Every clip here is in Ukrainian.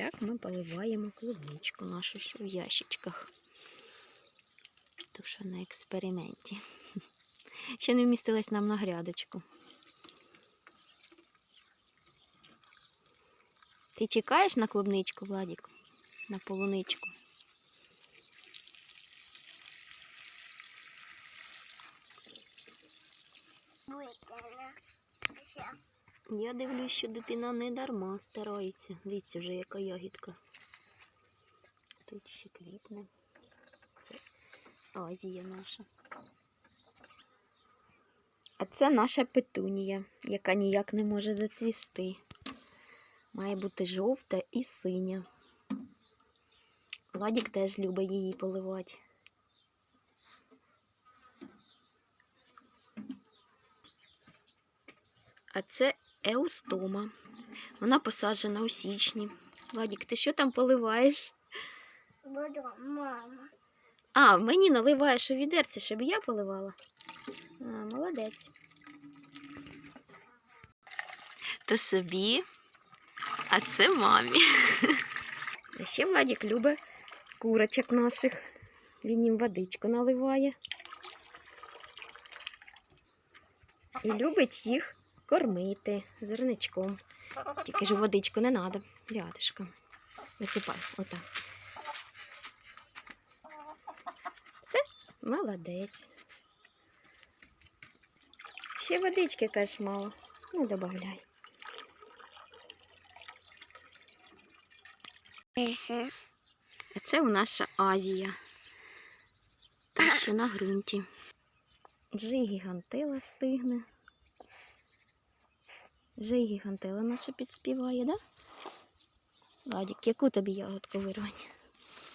Так ми поливаємо клубничку нашу, що в ящичках. То що на експерименті. Ще не вмістилась нам на грядочку. Ти чекаєш на клубничку, Владік? На полуничку? Викине. Я дивлюсь, що дитина не дарма старається. Дивіться вже, яка ягідка. Тут ще квітне. Це Азія наша. А це наша петунія, яка ніяк не може зацвісти. Має бути жовта і синя. Ладік теж любить її поливати. А це еустома. Вона посаджена у січні. Владік, ти що там поливаєш? Буду мама. А, мені наливаєш у відерце, щоб я поливала. А, молодець. То собі, а це мамі. А ще Владік любить курочок наших. Він їм водичку наливає. І любить їх кормити зерничком. Тільки ж водичку не треба. Рядишком. Висипай, отак. Все, молодець. Ще водички, кажеш, мало. Ну, добавляй. А це у наша Азія. Та ще на ґрунті. Вже і гігантила стигне. Вже і гігантила наша підспіває, да? Ладік, яку тобі ягодку вирвати?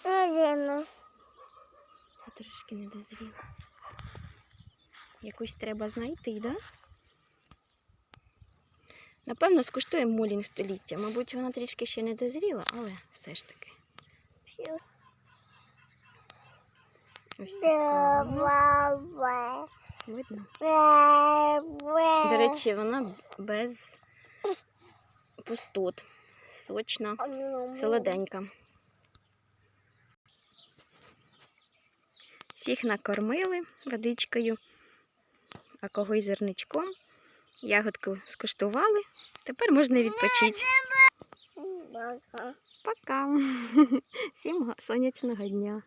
Наверно. Це трошки не дозріла. Якусь треба знайти, да? Напевно, скуштуємо молінь століття. Мабуть, вона трішки ще не дозріла, але все ж таки. Ось така. Видно? Речі, вона без пустот. Сочна, солоденька. Всіх накормили водичкою, а кого й зерничком. Ягодку скуштували. Тепер можна відпочити. Пока. Всім сонячного дня.